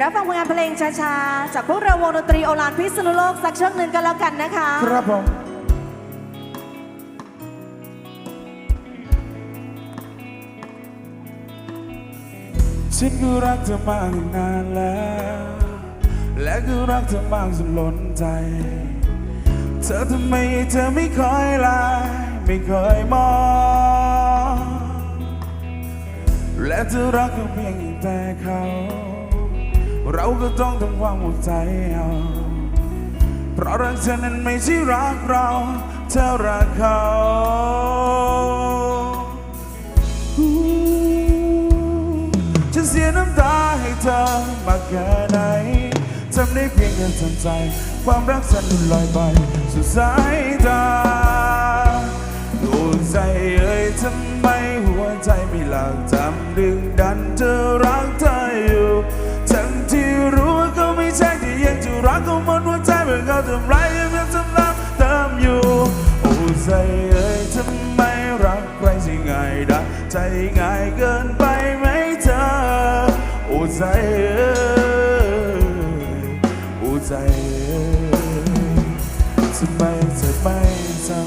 รับฟังผลงานเพลงช้าๆ จากพวกเราวงดนตรีโอลานพิษณุโลกสักช่วงหนึ่งกันแล้วกันนะคะ ครับผมฉันก็รักเธอมาตั้งนานแล้ว และก็รักเธอมากจนล้นใจ เธอทำไมเธอไม่คอยไลน์ไม่เคยมอง และเธอรักเขาเพียงแต่เขา เราก็ต้องทำความหมดใจเอาเพราะรักเธอนั้นไม่ใช่รักเรา เธอรักเขาฉันเสียน้ำตาให้เธอมากแค่ไหนทำได้เพียงแค่ทำใจ ความรักฉันลอยไปสู่สายตาดวงใจเอ่ยทำไมหัวใจไม่หลักจำดึงดันเธอรักเธอ ยังจะรักเขาหมดหัวใจเมื่อเขาทำร้ายยังยังทำน้ำเติมอยู่โอ้ใจเอ่ยทำไมรักใครสิง่ายด้ใจง่ายเกินไปไหมเธอโอ้ใจเอ่ยโอ้ใจเอ่ยทำไมเธอไม่จำ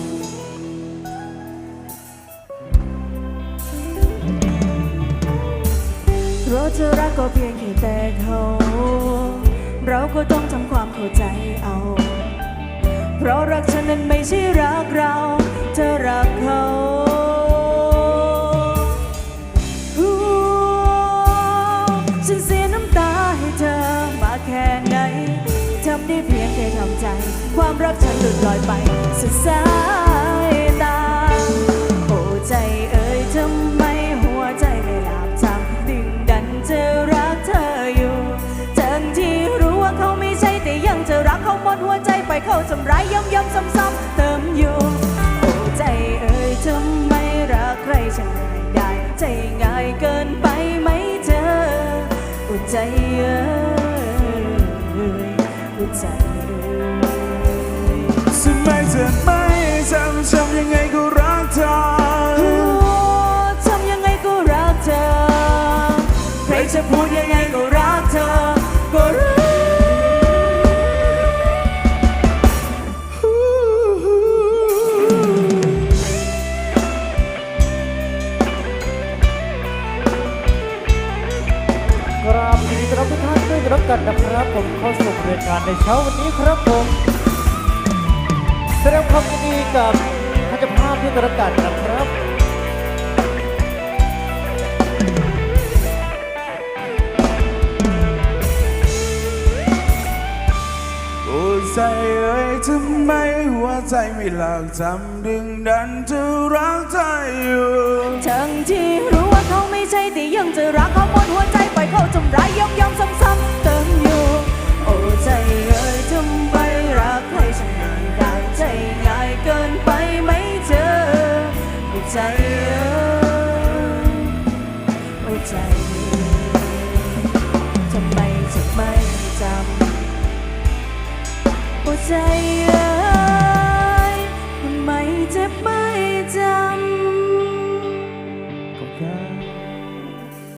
เราะรักก็เพียงแค่แต่เขา เราก็ต้องทำความ เข้าใจเอา เพราะรักฉันนั้นไม่ใช่รักเรา เธอรักเขาฉันเสียน้ำตาให้เธอมาแค่ไหนทำได้เพียงแค่ทำใจ ความรักฉันหลุดลอยไปสุดสา ทำร้ายย้ำย้ำซ้ำเติมอยู่โอ้ใจเอ่ยทำไมรักใครฉันง่ได้ ใจง่ายเกินไปไหมเธอโอ้ใจเอ่ยโอ้ใจเอ่ยทำไมเธอไม่จำช้ำยังไงก็รักเธอ ทำยังไงก็รักเธอ ใครจะพูดยังไง รับกันนะครับผมเข้าสู่รายการในเช้าวันนี้ครับผมแสดงความยินดีกับท่านเจ้าภาพที่รับกันนะครับโอ้ใจเอ่ยทำไมหัวใจไม่หลักจำดึงดันเธอรักเธออยู่ทั้งที่รู้ว่าเขาไม่ใช่แต่ยังจะรักเขาหมดหัวใจปล่อยเขาทำร้ายย้ำย้ำซ้ำๆ ใจโอ้ใจทำไมจะไม่จำหัวใจ